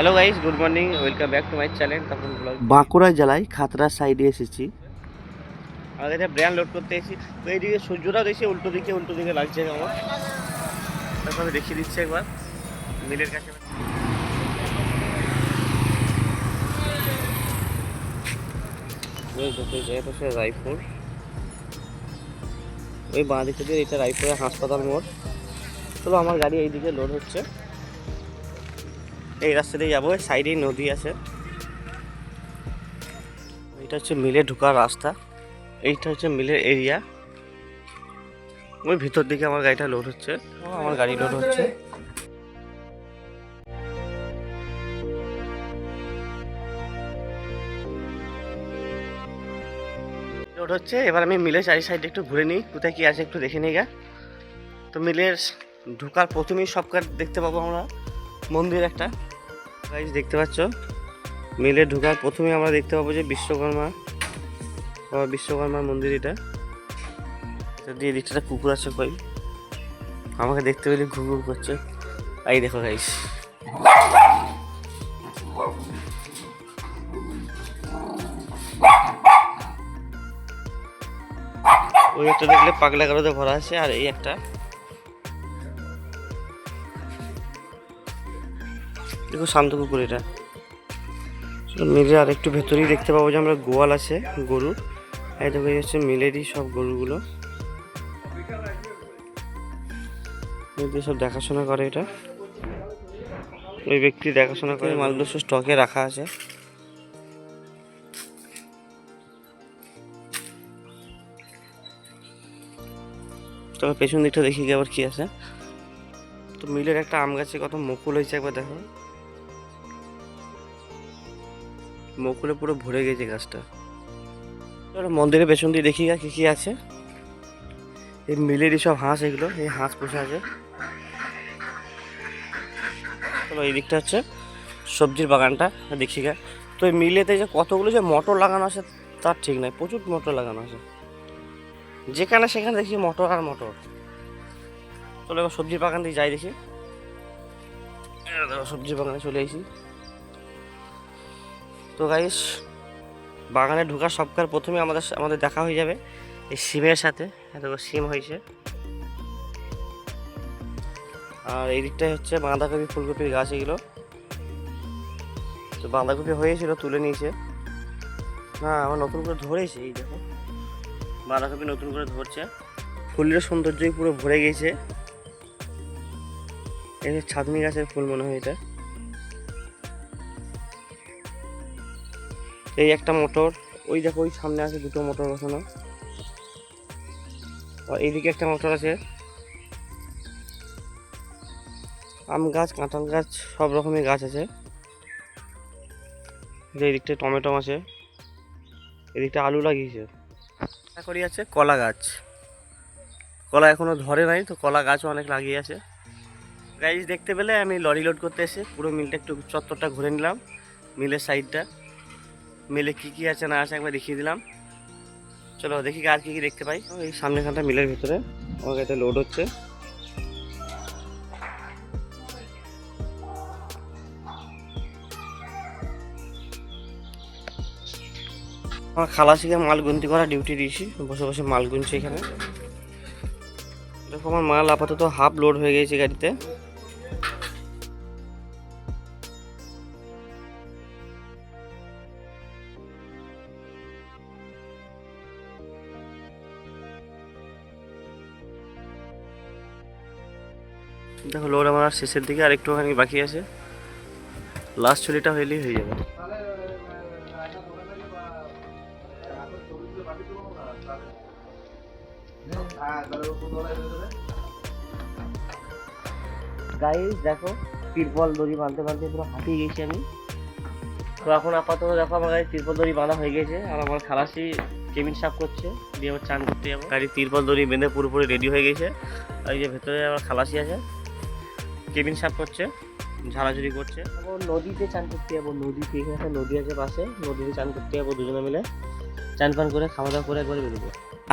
Hello guys good morning welcome back to my channel তখন blog Bankura জেলায় খাতড়া সাইডে এসেছি। আমাদের এটা ব্র্যান্ড লোড করতে এসেছি। তো এইদিকে সূর্যটাও দেখছি উল্টো দিকে উল্টো দিকে লাগছে আমার। তারপর আমি দেখিয়ে দিচ্ছি একবার মিলের কাছে। রায়পুর। ওই বাঁ দিকে দিয়ে এটা রায়পুরের হাসপাতাল মোড়। চলো আমার গাড়ি এইদিকে লোড হচ্ছে। এই রাস্তা দিয়ে যাব সাইডেই নদী আছে। এটা হচ্ছে মিলে ঢোকার রাস্তা। এইটা হচ্ছে মিলের এরিয়া। ওই ভিতর দিকে আমার গাড়িটা লোড হচ্ছে। আমার গাড়ি লোড হচ্ছে। লোড হচ্ছে। এবার আমি মিলের চারি সাইডে একটু ঘুরে নিই। কোথায় কি আছে একটু দেখে নিই গা। তো মিলের ঢোকার প্রথমেই সবকার দেখতে পাবো আমরা। মন্দির একটা। গাইজ দেখতে পাচ্ছ? মিলে ঢোকার প্রথমে আমরা দেখতে পাবো যে বিশ্বকর্মা বাবা বিশ্বকর্মার মন্দির এটা। দিয়ে দিকটা কুকুর আছে কই আমাকে দেখতে পেলে ঘুর করছে। এই দেখো গাইস ওই একটা দেখলে পাগলা গারোতে ভরা আছে, আর এই একটা দেখো শান্ত কুকুর এটা। মিলে আর একটু ভেতরেই দেখতে পাবো যে আমরা গোয়াল আছে গরুর এই দেখো, এই হচ্ছে মিলেরই সব গরুগুলো। সব দেখাশোনা করে এটা। ওই ব্যক্তি দেখাশোনা করে মালগুলো সব স্টকে রাখা আছে। তবে পেছন দিকটা দেখি আবার কি আছে। তো মিলের একটা আম গাছে কত মুকুল হয়েছে একবার দেখো। মুকুলে পুরো ভরে গেছে গাছটা। এবার মন্দিরের পেছন দিয়ে দেখি কি কি আছে। এই মিলেরই সব হাঁস এগুলো, এই হাঁস পোষা আছে। চলো এই দিকটা হচ্ছে সবজির বাগানটা, দেখি গা। তো এই মিলেতে যে কতগুলো যে মটর লাগানো আছে, তার ঠিক নাই, প্রচুর মটর লাগানো আছে। যেখানে সেখানে দেখি মটর আর মটর। চলো এবার সবজির বাগান দিয়ে যাই দেখি, সবজির বাগানে চলে এসেছি। তো গাইস বাগানে ঢোকার সবকার প্রথমে আমাদের আমাদের দেখা হয়ে যাবে এই সিমের সাথে। এত সিম হয়েছে। আর এই দিকটাই হচ্ছে বাঁধাকপি ফুলকপির গাছ এগুলো। তো বাঁধাকপি হয়েছিল, তুলে নিয়েছে। না আমার নতুন করে ধরেছে, এই দেখো। বাঁধাকপি নতুন করে ধরছে। ফুলের সৌন্দর্যই পুরো ভরে গেছে এই ছাদনি গাছের ফুল মনে হয় এটা। এই একটা মোটর, ওই দেখো, ওই সামনে আছে দুটো মোটর বসানো। এইদিকে একটা মোটর আছে। আম গাছ, কাঁঠাল গাছ, সব রকমের গাছ আছে। যে এই দিকটা টমেটো আছে এদিকটা আলু লাগিয়েছে। করি আছে কলা গাছ। কলা এখনও ধরে নাই, তো কলা গাছও অনেক লাগিয়ে আছে। গাইজ দেখতে পেলে আমি লরি লোড করতে এসে পুরো মিলটা একটু চত্বরটা ঘুরে নিলাম, মিলের সাইডটা মিলে কি কি আছে না আছে একবার দেখিয়ে দিলাম। চলো দেখি আর কি কি দেখতে পাই। এই সামনেখানটা মিলের ভিতরে। আমার গাড়িটা লোড হচ্ছে। আমার খালাসিকে মাল গুনতি করা ডিউটি দিয়েছি। বসে বসে মাল গুনছি এখানে। দেখো আমার মাল আপাতত হাফ লোড হয়ে গেছে গাড়িতে। দেখো লোড আমার আর শেষের দিকে আর একটুখানি বাকি আছে। লাস্ট ছুরিটা হইলেই হয়ে যাবে। দেখো তিরপল দড়ি বাঁধতে বাঁধতে পুরো হাঁপিয়ে গেছি আমি। তো এখন আপাতত দেখো আমার গাড়ি তিরপল দড়ি বাঁধা হয়ে গেছে আর আমার খালাসি কেবিন সাফ করছে দিয়ে আবার চান করতে যাব। গাড়ি তিরপল দড়ি বেঁধে পুরোপুরি রেডি হয়ে গেছে। আর এই যে ভেতরে আমার খালাসি আছে কেবিন সাফ করছে ঝাড়াঝুড়ি করছে। এবং নদীতে চান করতে যাব নদীতে এখানে একটা নদী আছে পাশে নদীতে চান করতে যাব দুজনে মিলে। চান পান করে খাওয়া দাওয়া করে একবারে বেরোবো।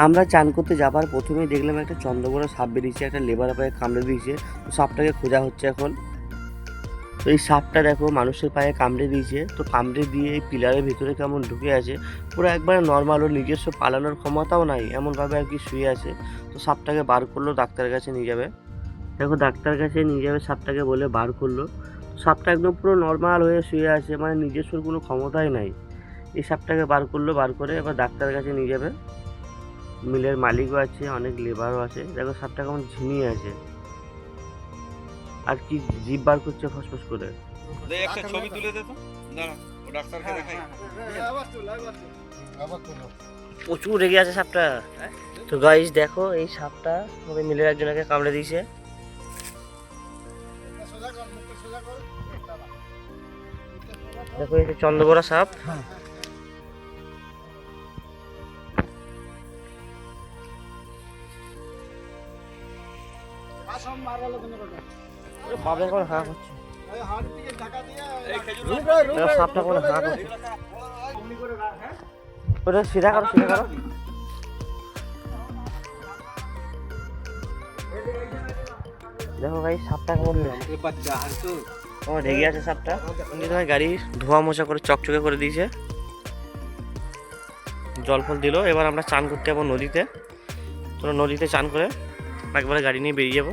আমরা চান করতে যাবার প্রথমেই দেখলাম একটা চন্দ্রকোনা সাপ বেরিয়েছে একটা লেবার পায়ে কামড়ে দিয়েছে তো সাপটাকে খোঁজা হচ্ছে এখন। তো এই সাপটা দেখো মানুষের পায়ে কামড়ে দিয়েছে তো কামড়ে দিয়ে এই পিলারের ভিতরে কেমন ঢুকে আছে পুরো একবারে নর্মাল ওর নিজস্ব পালানোর ক্ষমতাও নাই এমনভাবে আর কি শুয়ে আছে। তো সাপটাকে বার করল ডাক্তারের কাছে নিয়ে যাবে। দেখো ডাক্তার কাছে নিয়ে যাবে সাপটাকে বলে বার করল। সাপটা একদম পুরো নর্মাল হয়ে শুয়ে আছে মানে নিজস্ব কোনো ক্ষমতাই নাই। এই সাপটাকে বার করল বার করে এবার ডাক্তার কাছে নিয়ে যাবে। মিলের মালিকও আছে অনেক লেবারও আছে। দেখো সাপটা কেমন ঝিমিয়ে আছে। আর কি জিভ বার করছে ফসফস করে। একটা ছবি তুলে দে তো। ডাক্তারকে দেখাই। প্রচুর রেগে আছে সাপটা। তো গাইস দেখো এই সাপটা আমাদের মিলের একজনকে কামড়ে দিয়েছে। দেখো এই যে চন্দ্রবড়া সাপ ওরে বাপরে কেমন হাঁ করছে দেখো সাপটা কেমন হাঁ করছে ওটা সিধা করো সিধা করো দেখো ভাই সাপটা কেমন আমার ঢেকে আছে সাপটা। কিন্তু ভাই গাড়ি ধোয়া মোছা করে চকচকে করে দিয়েছে। জল ফল দিল এবার আমরা চান করতে যাব নদীতে। তো নদীতে চান করে একবারে গাড়ি নিয়ে বেরিয়ে যাব।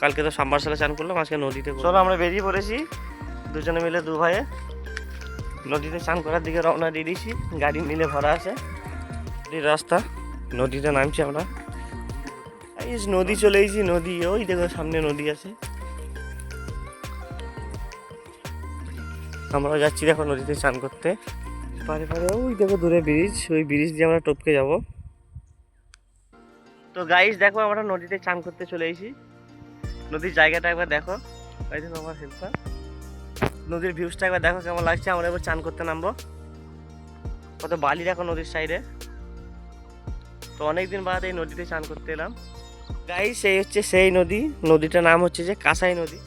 কালকে তো সালে চান করলাম আজকে নদীতে চলো আমরা বেরিয়ে পড়েছি। দুজনে মিলে দু ভাইয়ে নদীতে চান করার দিকে রওনা দিয়ে দিয়েছি। গাড়ি মিলে ভরা আছে। রাস্তা নদীতে নামছি আমরা। এই নদী চলে এসেছি নদী, ওই দেখো সামনে নদী আছে। আমরা যাচ্ছি দেখো নদীতে চান করতে। পারে পারে, ওই দেখো দূরে ব্রিজ ওই ব্রিজ দিয়ে আমরা টপকে যাব। তো গাইস দেখো আমরা নদীতে চান করতে চলে এসেছি। নদীর জায়গাটা একবার দেখো। ওই দেখো আমার হেল্পার। নদীর ভিউজটা একবার দেখো কেমন লাগছে? আমরা এবার চান করতে নামবো। কত বালি দেখো নদীর সাইডে তো অনেকদিন বাদ এই নদীতে চান করতে এলাম। গাইস এই হচ্ছে সেই নদী। নদীটার নাম হচ্ছে যে কাঁসাই নদী।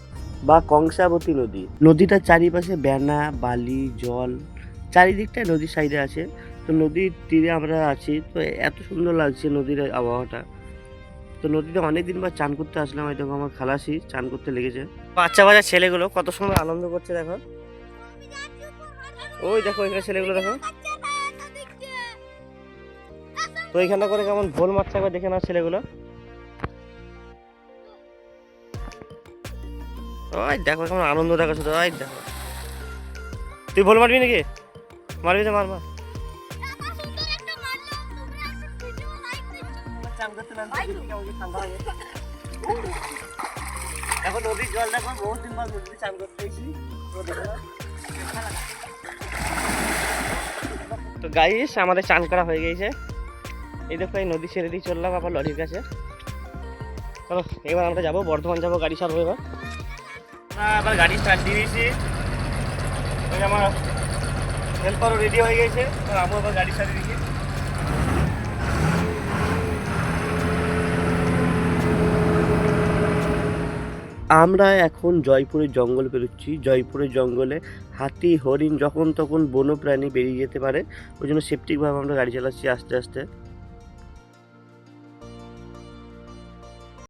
বা কংসাবতী নদী। নদীটার চারিপাশে বেনা বালি জল চারিদিকটায় নদীর সাইডে আছে। তো নদীর তীরে আমরা আছি। তো এত সুন্দর লাগছে নদীর আবহাওয়াটা। তো নদীতে অনেকদিন বাদ চান করতে আসলাম। এই দেখো আমার খালাসি চান করতে লেগেছে। বাচ্চা বাচ্চা ছেলেগুলো কত সুন্দর আনন্দ করছে দেখো। ওই দেখো এখানে ছেলেগুলো দেখো। তো এইখানটা করে কেমন ভোল মারছে একবার দেখে নাও ছেলেগুলো। ওই দেখো কেমন আনন্দ দেখো শুধু ওই দেখো। তুই ভোল মারবি নাকি? মারবি তো মার মার। এখন নদীর জল দেখো বহুত দিন বাদ নদীতে চান করতে তো গাইস আমাদের চান করা হয়ে গেছে এই দেখো এই নদী ছেড়ে দিয়ে চললাম আবার লরির কাছে। চলো এবার আমরা যাব বর্ধমান যাব গাড়ি সারবো এবার। গাড়ি দিয়েছি। ওই আমার রেডি হয়ে আবার গাড়ি দিয়েছি। আমরা এখন জয়পুরের জঙ্গল বেরোচ্ছি। জয়পুরের জঙ্গলে হাতি, হরিণ যখন তখন বন্যপ্রাণী বেরিয়ে যেতে পারে। ওই জন্য সেফটিকভাবে আমরা গাড়ি চালাচ্ছি আস্তে আস্তে।